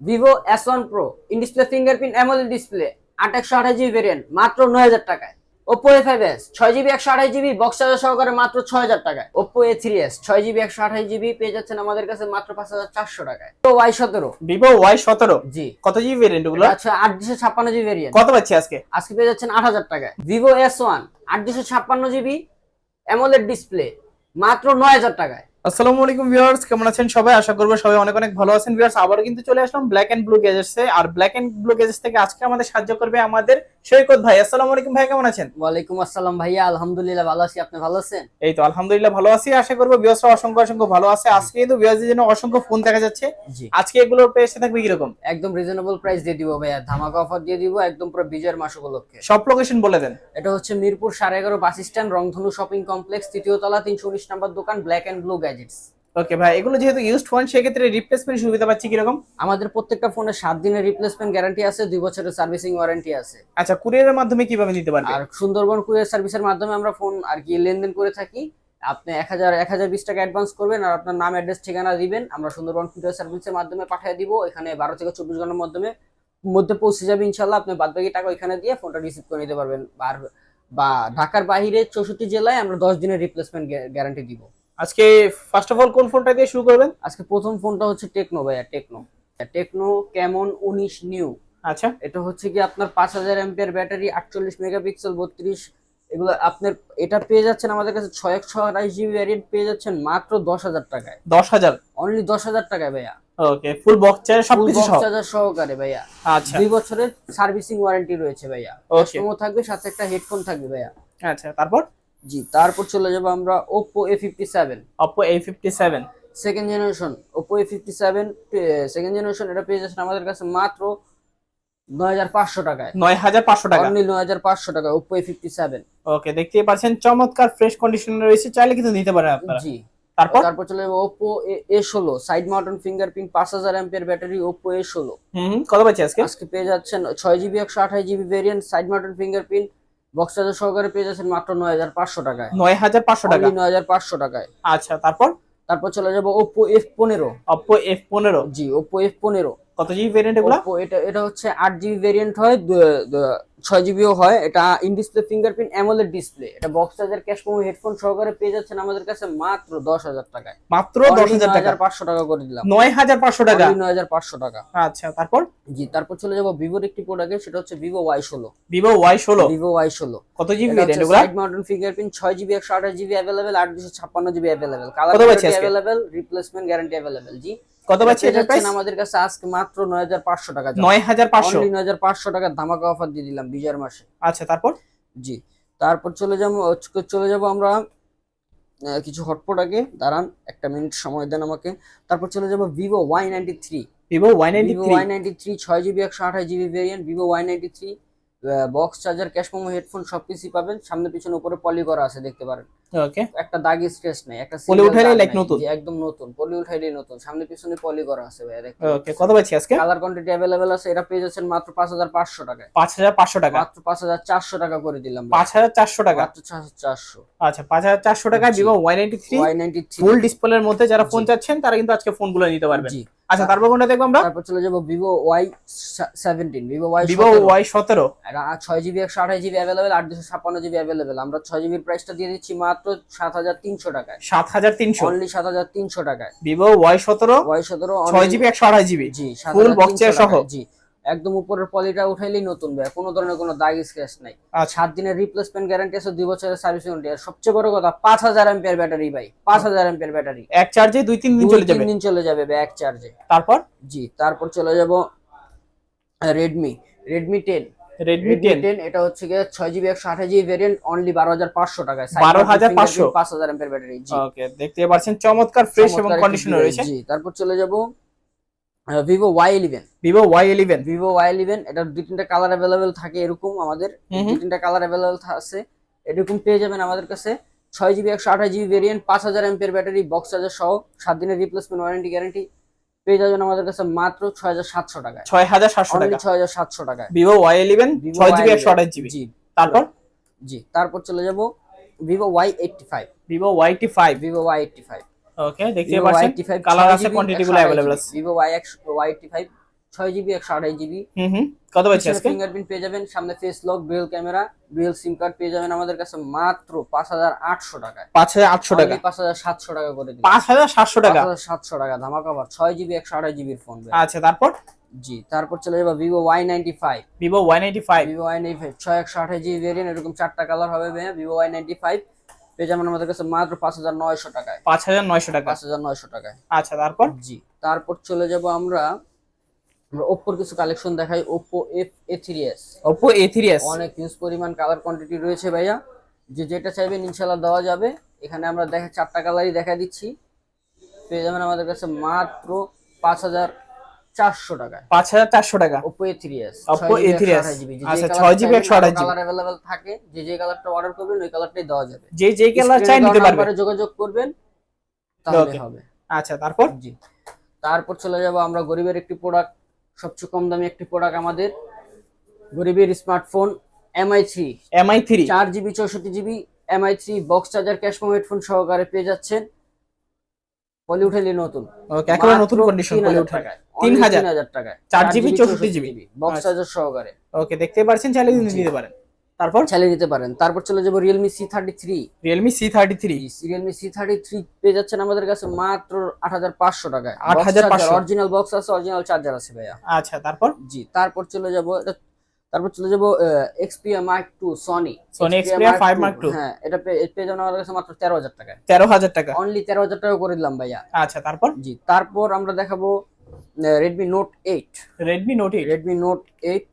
Vivo S one pro in display fingerprint AMOLED display আট একশো আঠাশ জিবি ভেরিয়েন্ট মাত্র নয় হাজার টাকায়। ওপো এ ফাইভ এস ছয় জিবি একশো আঠাশ জিবি বক্স চার্জার সহকারে মাত্র ছয় হাজার টাকায়। ওপো এ থ্রি এস ছয় জিবি একশো আঠাশ জিবি পেয়ে যাচ্ছেন আমাদের কাছে মাত্র পাঁচ হাজার চারশো টাকায়। তো ওয়াই সতেরো। ভিভো ওয়াই সতেরো? জি। কত জিবি ভেরিয়েন্টগুলো আচ্ছা আট দুশো ছাপ্পান্ন জিবি ভেরিয়েন্ট কত পাচ্ছি আজকে? আজকে পেয়ে যাচ্ছেন আট হাজার টাকায়। ভিভো এস ওয়ান আট দুশো ছাপ্পান্ন জিবি অ্যামোলেড ডিসপ্লে মাত্র নয় হাজার টাকায়। আসসালামু আলাইকুম ভিউয়ার্স কেমন আছেন সবাই? আশা করব সবাই অনেক অনেক ভালো আছেন। ভিউয়ার্স আবারও কিন্তু চলে আসলাম ব্ল্যাক এন্ড ব্লু গ্যাজেটসে আর ব্ল্যাক এন্ড ব্লু গ্যাজেটস থেকে আজকে আমাদের সাহায্য করবে আমাদের সৈকত ভাই। আসসালামু আলাইকুম ভাই কেমন আছেন? ওয়ালাইকুম আসসালাম ভাইয়া আলহামদুলিল্লাহ ভালো আছি। আপনি ভালো আছেন? এই তো আলহামদুলিল্লাহ ভালো আছি। আশা করব ভিউয়ার্সরা অসংখ্য অসংখ্য ভালো আছে। আজকে কিন্তু ভিউয়ার্সদের জন্য অসংখ্য ফোন দেখা যাচ্ছে। আজকে এগুলোর প্রাইসটা থাকবে কীরকম? একদম রিজনেবল প্রাইস দিয়ে দিব ভাইয়া। ধামাকা অফার দিয়ে দিব একদম পুরো বিজয়ের মাস উপলক্ষে। সব লোকেশন বলে দেন। এটা হচ্ছে মিরপুর সাড়ে এগারো bus stand Rongdhonu shopping complex তৃতীয় তলা তিনশো উনিশ নম্বর দোকান black and blue gadgets okay ভাই এগুলো যেহেতু ইউজড ফোন সেক্ষেত্রে রিপ্লেসমেন্ট সুবিধা পাচ্ছি কীরকম? আমাদের প্রত্যেকটা ফোনে সাত দিনের রিপ্লেসমেন্ট গ্যারান্টি আছে দুই বছরের সার্ভিসিং ওয়ারেন্টি আছে। আচ্ছা কুরিয়ারের মাধ্যমে কীভাবে নিতে পারবে? আর সুন্দরবন কুরিয়ার সার্ভিসের মাধ্যমে আমরা ফোন আর কি লেনদেন করে থাকি। আপনি এক হাজার এক হাজার বিশ টাকা অ্যাডভান্স করবেন আর আপনার নাম অ্যাড্রেস ঠিকানা দিবেন। আমরা সুন্দরবন কুরিয়ার সার্ভিসের মাধ্যমে পাঠিয়ে দিব। এখানে বারো থেকে চব্বিশ ঘণ্টার মাধ্যমে মধ্যে পৌঁছে যাবে ইনশাল্লাহ আপনি বাদ বাকি টাকা ওইখানে দিয়ে ফোনটা রিসিভ করে নিতে পারবেন। আর বা ঢাকার বাইরে চৌষট্টি জেলায় আমরা দশ দিনের রিপ্লেসমেন্ট গ্যারান্টি দিব। আজকে ফার্স্ট অফ অল কোন ফোনটা দিয়ে শুরু করবেন? আজকে প্রথম ফোনটা হচ্ছে টেকনো ভাইয়া টেকনো টেকনো কেমন উনিশ নিউ আচ্ছা। এটা হচ্ছে কি আপনার পাঁচ হাজার এমপিয়ার ব্যাটারি আটচল্লিশ মেগাপিক্সেল বত্রিশ। এগুলো আপনার এটা পেয়ে যাচ্ছেন আমাদের কাছে ছয় একশো আঠাশ জিবি ভ্যারিয়েন্ট পেয়ে যাচ্ছেন মাত্র দশ হাজার টাকায়। দশ হাজার? অনলি দশ হাজার টাকায় ভাইয়া। ওকে ফুল বক্স চার্জ ফুল সবকিছু বক্স সহ? চার্জার সহকারে ভাইয়া। আচ্ছা। দুই বছরের সার্ভিসিং ওয়ারেন্টি রয়েছে ভাইয়া। ওকে থাকবে সাথে একটা হেডফোন থাকবে ভাইয়া। আচ্ছা তারপর? জি তারপর চলে যাব আমরা Oppo A fifty seven second generation fifty seven second generation এটা পেয়ে যাচ্ছেন আমাদের কাছে মাত্র নয় হাজার পাঁচশো টাকায়। নয় হাজার পাঁচশো টাকা। অনলি নয় হাজার পাঁচশো টাকা Oppo A fifty seven okay দেখতেই পাচ্ছেন চমৎকার ফ্রেশ কন্ডিশনে রয়েছে চাইলে কিন্তু নিতে পারেন আপনারা। জি। তারপর? তারপর চলে যাব এ ষোলো সাইড মাউন্টেন ফিঙ্গারপ্রিন্ট পাঁচ হাজার এমপিয়ার ব্যাটারি এ ষোলো। হুম হুম, কত পাচ্ছি আজকে? আজকে পেয়ে যাচ্ছেন ছয় জিবি একশো আঠাশ GB variant side mountain fingerprint box charger সহকারে পেয়ে যাচ্ছেন মাত্র নয় হাজার পাঁচশো টাকায়। নয় হাজার পাঁচশো টাকা? নয় হাজার পাঁচশো টাকায়। আচ্ছা তারপর? তারপর চলে যাব ওপো এফ পনেরো। ওপো এফ পনেরো? জি ওপো এফ পনেরো। কত জিবি ভেরিয়েন্ট এগুলো? এটা এটা হচ্ছে আট জিবি ভেরিয়েন্ট হয় ছয় জিবিও হয় এটা in display fingerprint AMOLED display এটা box charger cash memo headphone সহকারে পেয়ে যাচ্ছেন আমাদের কাছে মাত্র দশ হাজার টাকায়। মাত্র দশ হাজার টাকা। পাঁচশো টাকা করে দিলাম। নয় হাজার পাঁচশো টাকা। নয় হাজার পাঁচশো টাকা। আচ্ছা তারপর? জি তারপর চলে যাব ভিভোর একটি প্রোডাক্ট সেটা হচ্ছে ভিভো ওয়াই ষোলো। ভিভো ওয়াই ষোলো। ভিভো ওয়াই ষোলো। কত জিবি সাইড মাউন্টেন ফিঙ্গারপ্রিন্ট ছয় জিবি একশো আঠাশ জিবি অ্যাভেলেবেল আট দুশো ছাপ্পান্ন GB available colour available replacement guarantee available জি। কত পাচ্ছি এটার প্রাইস আমাদের কাছে আজকে মাত্র নয় হাজার পাঁচশো টাকা নয় হাজার পাঁচশো? নয় হাজার পাঁচশো টাকার ধামাকা অফার দিয়ে দিলাম বিজয়ের মাসে। আচ্ছা তারপর? জি। তারপর চলে যাব চলে যাব আমরা কিছু হটপট আগে। দাঁড়ান একটা মিনিট সময় দেন আমাকে। তারপর চলে যাব Vivo Y ninety three Vivo Y ninety Vivo three Y ninety three ছয় জিবি একশো আঠাশ GB variant Vivo Y ninety three box charger cash memo headphone সব কিছুই পাবেন। সামনে পিছনে উপরে পলি করা আছে দেখতে পারেন। ওকে একটা দাগি স্ট্রেস নেই একটা পলি উঠাইলেই দাগ নতুন। একদম নতুন। পলি উঠাইলেই নতুন। সামনে পিছনে পলি করা আছে ভাই ওকে কত পাচ্ছি আজকে? কালার কোয়ান্টিটি অ্যাভেলেবেল আছে এটা পেয়ে যাচ্ছেন মাত্র পাঁচ হাজার পাঁচশো টাকায়। পাঁচ হাজার পাঁচশো টাকা? মাত্র পাঁচ হাজার চারশো টাকা করে দিলাম ভাই। পাঁচ হাজার চারশো টাকা? মাত্র চারশো। আচ্ছা পাঁচ হাজার চারশো টাকা জি। Vivo Y ninety three Y ninety three full ডিসপ্লের মধ্যে যারা ফোন চাচ্ছেন তারা কিন্তু আজকে ফোনগুলো নিতে পারবেন। জি। আচ্ছা তারপর কোনটা দেখব আমরা? তারপর চলে যাব Vivo Y seventeen Vivo Y Vivo Y সতেরো। ছয় জিবি একশো আঠাশ জিবি অ্যাভেলেবেল আট দুশো ছাপ্পান্ন জিবি অ্যাভেলেবেল আমরা ছয় জিবির প্রাইসটা দিয়ে দিচ্ছি মাত্র সাত হাজার তিনশো টাকায়। সাত হাজার তিনশো। অনলি সাত হাজার তিনশো টাকায়। ভিভো ওয়াই সতেরো ওয়াই সতেরো ছয় জিবি একশো আঠাশ জিবি জি ফুল বক্সের সহ? জি। একদম উপরের পলিটা উঠাইলেই নতুন ভাই কোনো ধরনের কোনো দাগ স্ক্র্যাচ নাই। আচ্ছা। সাত দিনের রিপ্লেসমেন্ট গ্যারান্টি আছে দুই বছরের সার্ভিস ওয়ারেন্টি আর সবচেয়ে বড় কথা পাঁচ হাজার এম্পিয়ার ব্যাটারি ভাই পাঁচ হাজার এম্পিয়ার ব্যাটারি এক চার্জে দুই তিন দিন চলে তিন যাবে? দিন চলে যাবে ব্যাক চার্জে তারপর? জি তারপর চলে যাব Redmi Redmi ten Redmi ten এটা হচ্ছে গিয়ে ছয় জিবি একশো আঠাশ জিবি ভেরিয়েন্ট অনলি বারো হাজার পাঁচশো টাকায় 12,500 পাঁচ হাজার এম্পিয়ার ব্যাটারি জি। ওকে দেখতে পাচ্ছেন চমৎকার ফ্রেশ এবং কন্ডিশনে রয়েছে। জি তারপর চলে যাব Vivo Y eleven Vivo Y eleven Vivo Y eleven এটার দুই তিনটা কালার অ্যাভেলেবেল থাকে এরকম আমাদের। দুই তিনটা কালার অ্যাভেলেবেল আছে। এরকম পেয়ে যাবেন আমাদের কাছে ছয় জিবি একশো আঠাশ জিবি ভেরিয়েন্ট পাঁচ হাজার এমপিয়ার ব্যাটারি বক্স চার্জার সহ সাত দিনের রিপ্লেসমেন্ট ওয়ারেন্টি গ্যারান্টি পেয়ে যাবেন আমাদের কাছে মাত্র ছয় হাজার সাতশো টাকায়। ছয় হাজার সাতশো টাকা। ছয় হাজার সাতশো টাকা ভিভো ওয়াই ইলেভেন ছয় জিবি একশো আঠাশ জিবি জি। তারপর? জি তারপর চলে যাব Vivo Y eighty five Vivo Y T five Vivo Y eighty five okay দেখতে পাচ্ছেন? কালার আছে কোয়ান্টিটি গুলো অ্যাভেলেবল আছে। ওয়াই ওয়াই জিবি একশো আঠাশ জিবি হুম হুম। কত পাচ্ছি আজকে? ফিঙ্গারপ্রিন্ট পেয়ে যাবেন। সামনে face lock dual camera dual SIM card পেয়ে যাবেন আমাদের কাছে মাত্র পাঁচ হাজার আটশো টাকায়। পাঁচ হাজার আটশো টাকা। পাঁচ হাজার সাতশো টাকা করে দিন পাঁচ হাজার সাতশো টাকা? পাঁচ হাজার সাতশো টাকা ধামাকা জিবি একশো আঠাশ জিবির ফোন আচ্ছা তারপর? জি তারপর চলে যাব Vivo Y ninety five Vivo one eighty five Vivo Y ninety five ছয় একশো আঠাশ জিবি ভেরিয়েন্ট এরকম চারটা কালার হবে ভিভো ওয়াই নাইনটি ফাইভ পেয়ে যাবেন আমাদের কাছে মাত্র পাঁচ হাজার নয়শো টাকায়। পাঁচ হাজার নয়শো টাকা। পাঁচ হাজার নয়শো টাকায়। আচ্ছা তারপর? জি তারপর চলে যাব আমরা আমরা ওপ্পোর কিছু কালেকশন দেখাই Oppo F A three S Oppo A three S অনেক হিউজ পরিমাণ কালার কোয়ান্টিটি রয়েছে ভাইয়া। যে যেটা চাইবেন ইনশাল্লাহ দেওয়া যাবে। এখানে আমরা দেখা চারটা কালারই দেখা দিচ্ছি। পেয়ে যাবেন আমাদের কাছে মাত্র পাঁচ হাজার চারশো টাকায়। পাঁচ হাজার চারশো টাকা। Oppo A three S Oppo A3s আচ্ছা, 6GB 128GB কালার অ্যাভেলেবেল থাকে যে যে কালারটা অর্ডার করবেন ওই কালারটাই দেওয়া যাবে। যে যে কালার চাই নিতে দেওয়া পারবে যোগাযোগ করবেন তাহলে হবে। আচ্ছা তারপর? জি। তারপর চলে যাব আমরা গরিবের একটি প্রোডাক্ট সবচেয়ে কম দামি একটি প্রোডাক্ট আমাদের। গরিবের smartphone Mi three Mi three চার জিবি চৌষট্টি GB Mi three box charger cash headphone সহকারে পেয়ে যাচ্ছেন। পলি উঠেলি নতুন। ওকে একেবারে নতুন কন্ডিশন 3000 বলে টাকায়। তিন Only হাজার। 3000 টাকায় 4 GB 64 GB বক্স। চার্জার সহকারে। ওকে দেখতে পাচ্ছেন চাইলে নিতে পারেন। তারপর? চালিয়ে নিতে পারেন। তারপর চলে যাব Realme C thirty three Realme C thirty three Realme C thirty three পেয়ে যাচ্ছেন আমাদের কাছে মাত্র আট হাজার পাঁচশো টাকায়। 8,500 অরিজিনাল বক্স আছে অরিজিনাল চার্জার আছে ভাইয়া। আচ্ছা তারপর? জি তারপর চলে যাব তারপর চলে যাব Xperia Mark two Sony Sony Xperia 5 Mark II হ্যাঁ এটা পেয়ে যাবেন আমাদের কাছে মাত্র তেরো হাজার টাকায়। তেরো হাজার টাকা। অনলি তেরো হাজার টাকা করে দিলাম ভাইয়া। আচ্ছা তারপর? জি তারপর আমরা দেখাবো Redmi Note eight Redmi Note eight Redmi Note eight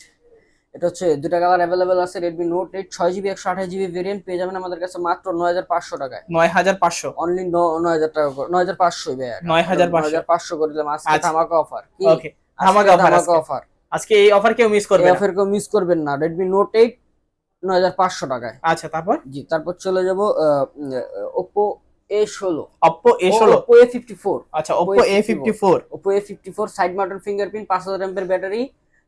এটা হচ্ছে দুটা কালার অ্যাভেলেবেল আছে রেডমি নোট এইট ছয় জিবি একশো আঠাশ জিবি ভেরিয়েন্ট পেয়ে যাবেন আমাদের কাছে মাত্র নয় হাজার পাঁচশো টাকায়। নয় হাজার পাঁচশো। অনলি নয় হাজার টাকা নয় হাজার পাঁচশো ভাইয়া। 9,500 হাজার পাঁচশো। করে দিলাম আজকে আচ্ছা। ধামাকা অফার ওকে ধামাকা। অফার আজকে এই অফার কেউ মিস করবে না? অফার কেউ মিস করবেন না। রেডমি নোট এইট নয় হাজার পাঁচশো টাকায়। আচ্ছা তারপর? জি তারপর চলে যাব ওপো এ ষোলো। অপ্পো এ ষোলো? ওপো এ ফিফটি ফোর আচ্ছা Oppo A fifty four Oppo A fifty four side mountain fingerprint পাঁচ হাজার এমপের ব্যাটারি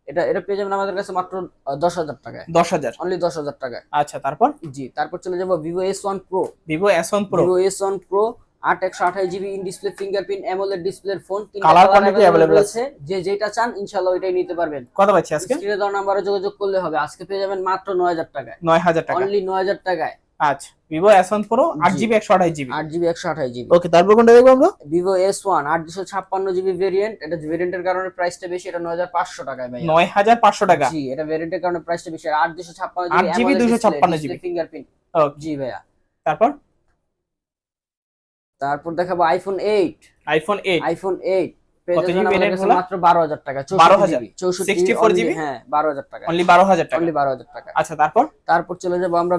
এটা এটা পেয়ে যাবেন আমাদের কাছে মাত্র দশ হাজার টাকায়। দশ হাজার? অনলি দশ হাজার টাকায়। আচ্ছা তারপর? জি তারপর চলে যাব Vivo S one Pro Vivo S one Pro Vivo S one Pro আট একশো আঠাশ GB in display fingerprint AMOLED ডিসপ্লের ফোন quantity available আছে যে যেটা চান ইনশাল্লাহ ওইটাই নিতে পারবেন। কত পাচ্ছি আজকে? স্ক্রিনে দেওয়া নাম্বারে যোগাযোগ করলে হবে। আজকে পেয়ে যাবেন মাত্র নয় হাজার টাকায়। নয় হাজার টাকা। অনলি নয় হাজার টাকায়। আচ্ছা। ভিভো এস ওয়ান প্রো আট জি। জিবি একশো আঠাশ জিবি। আট জিবি একশো আঠাশ জিবি। ওকে তারপর কোনটা দেখব আমরা? ভিভো এস ওয়ান আট দুশো ছাপ্পান্ন জিবি ভেরিয়েন্ট এটা ভেরিয়েন্টের কারণে প্রাইসটা বেশি এটা নয় হাজার পাঁচশো টাকায় ভাই নয় হাজার পাঁচশো টাকা। জি এটা ভেরিয়েন্টের কারণে প্রাইসটা বেশি। আট দুশো ছাপ্পান্ন 8 GB 256 GB ফিঙ্গারপ্রিন্ট ওকে জি ভাইয়া। তারপর? তারপর দেখাবো iPhone eight iPhone eight iPhone eight কত হলো? মাত্র বারো হাজার টাকা 12,000 64 GB? হ্যাঁ টাকা। অনলি টাকা? অনলি আচ্ছা তারপর? তারপর চলে যাব আমরা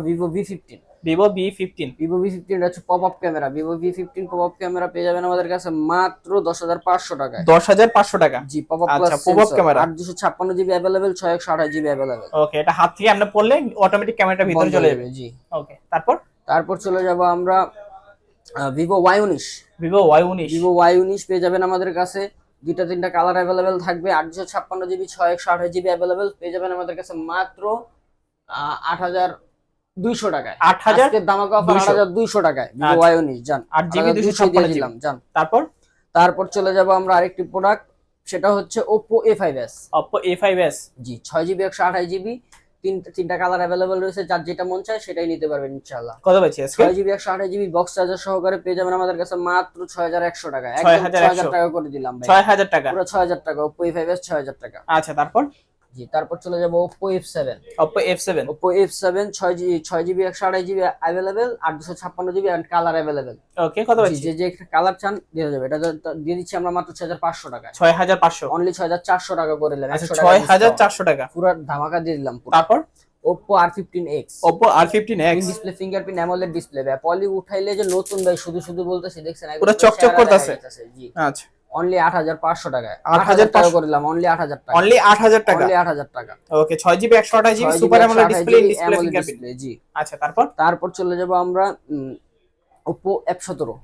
হচ্ছে ক্যামেরা ক্যামেরা পেয়ে যাবেন আমাদের কাছে মাত্র টাকায়। টাকা? জি আপ আচ্ছা, জিবি জিবি ওকে এটা হাত থেকে আমরা পড়লে অটোমেটিক ক্যামেরাটা ভিতরে চলে যাবে। জি। ওকে তারপর? তারপর চলে যাব আমরা ভিভো ওয়াই উনিশ। ভিভো ওয়াই উনিশ। ভিভো ওয়াই উনিশ পেয়ে যাবেন আমাদের কাছে। দুইটা তিনটা কালার অ্যাভেলেবেল থাকবে। আটশো ছাপ্পান্ন জিবি ছয় একশো আঠাশ জিবি অ্যাভেলেবেল পেয়ে যাবেন আমাদের কাছে মাত্র আট হাজার দুইশো টাকায়। আট হাজার দামাকা অফার আট হাজার দুইশো টাকায়। ভিভো আচ্ছা। ওয়াই উনিশ যান আট জিবি 200 দিয়ে দিলাম যান তারপর? তারপর চলে যাব আমরা আরেকটি প্রোডাক্ট সেটা হচ্ছে Oppo A five S Oppo A five S জি ছয় জিবি একশো আঠাশ জিবি তিনটা তিনটা কালার অ্যাভেলেবেল রয়েছে যার যেটা মন চায় সেটাই নিতে পারবেন ইনশাল্লাহ কত পাচ্ছি আজকে? ছয় জিবি একশো আঠাশ জিবি বক্স চার্জার সহকারে পেয়ে যাবেন আমাদের কাছে মাত্র ছয় হাজার একশো টাকা। একদম 6100 ছয় হাজার টাকা করে দিলাম ভাই। ছয় হাজার টাকা। পুরো ছয় হাজার টাকা এস ছয় হাজার টাকা। আচ্ছা তারপর? জি তারপর চলে যাব সেভেন ওপো এফ সেভেন ছয় জি ছয় জিবি একশো আঠাশ জিবি অ্যাভেলেবেল আট দুশো ছাপ্পান্ন GB and colour available okay কত পাচ্ছি? যে যে কালার চান দিয়ে যাবে। এটা দিয়ে দিচ্ছি আমরা মাত্র ছয় হাজার পাঁচশো টাকায়। ছয় হাজার পাঁচশো। অনলি ছয় হাজার চারশো টাকা করে দিলাম আচ্ছা 100 টাকা ছয় হাজার চারশো টাকা। পুরো ধামাকা দিয়ে দিলাম পুরো। তারপর? Oppo R fifteen X Oppo R fifteen X display fingerprint AMOLED display ভাই। পলি উঠাইলে যে নতুন ভাই শুধু শুধু বলতেছি দেখছেন? পুরো চকচক করতাছে। জি। আচ্ছা। অনলি আট হাজার পাঁচশো টাকায়। 8,500 আট হাজার টাকা করে দিলাম অনলি আট হাজার টাকা। অনলি আট হাজার টাকা? অনলি আট হাজার টাকা। ওকে ছয় জিবি একশো আঠাশ GB super AMOLED display display fingerprint জি। আচ্ছা তারপর? তারপর চলে যাব আমরা অপ্পো এফ সতেরো।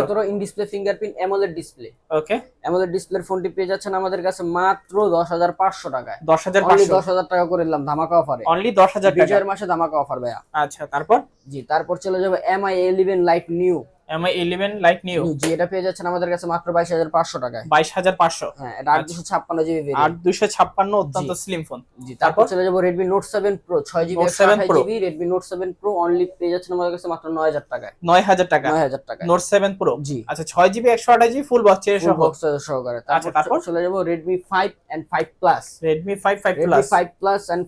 সতেরো। In display fingerprint AMOLED display okay AMOLED ডিসপ্লের ফোনটি পেয়ে যাচ্ছেন আমাদের কাছে মাত্র দশ হাজার পাঁচশো টাকায়। দশ হাজার অনলি পাঁচশো দশ হাজার টাকা করে দিলাম ধামাকা অফারে অনলি দশ হাজার টাকা। বিজয়ের মাসে ধামাকা অফার ভাইয়া। আচ্ছা তারপর? জি তারপর চলে যাব M I eleven lite new Mi 11 lite neo জি এটা পেয়ে যাচ্ছেন আমাদের কাছে মাত্র 22500 টাকায়। 22500 হ্যাঁ এটা 856 জিবি ভেরিয়েন্ট। 856 অত্যন্ত স্লিম ফোন জি তারপর চলে যাব Redmi Note 7 Pro 6 GB GB Redmi Note 7 Pro only পেয়ে যাচ্ছেন আমাদের কাছে মাত্র 9000 টাকায়। 9000 টাকা। 9000 টাকা Note 7 Pro জি। আচ্ছা 6 জিবি 128 জিবি ফুল বক্স তারপর চলে যাব Redmi 5 and 5 Plus Redmi 5 5 Plus Redmi 5 Plus and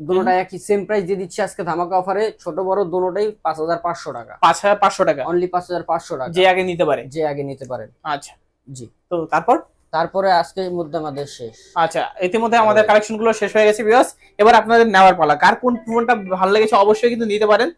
দোনোটা একই সেম প্রাইস দিয়ে দিচ্ছি আজকে ধামাকা অফারে ছোট বড় দুটোটাই পাঁচ হাজার পাঁচশো টাকা। পাঁচ হাজার পাঁচশো টাকা? অনলি পাঁচ হাজার পাঁচশো টাকা। যে আগে নিতে পারে? যে আগে নিতে পারে। আচ্ছা। জি। তো তারপর? তারপরে আজকে মধ্যে আমাদের শেষ। আচ্ছা ইতিমধ্যে আমাদের কালেকশনগুলো শেষ হয়ে গেছে বিকজ এবার আপনাদের নেওয়ার পালা। কার কোন ফোনটা ভালো লেগেছে অবশ্যই কিন্তু নিতে পারেন।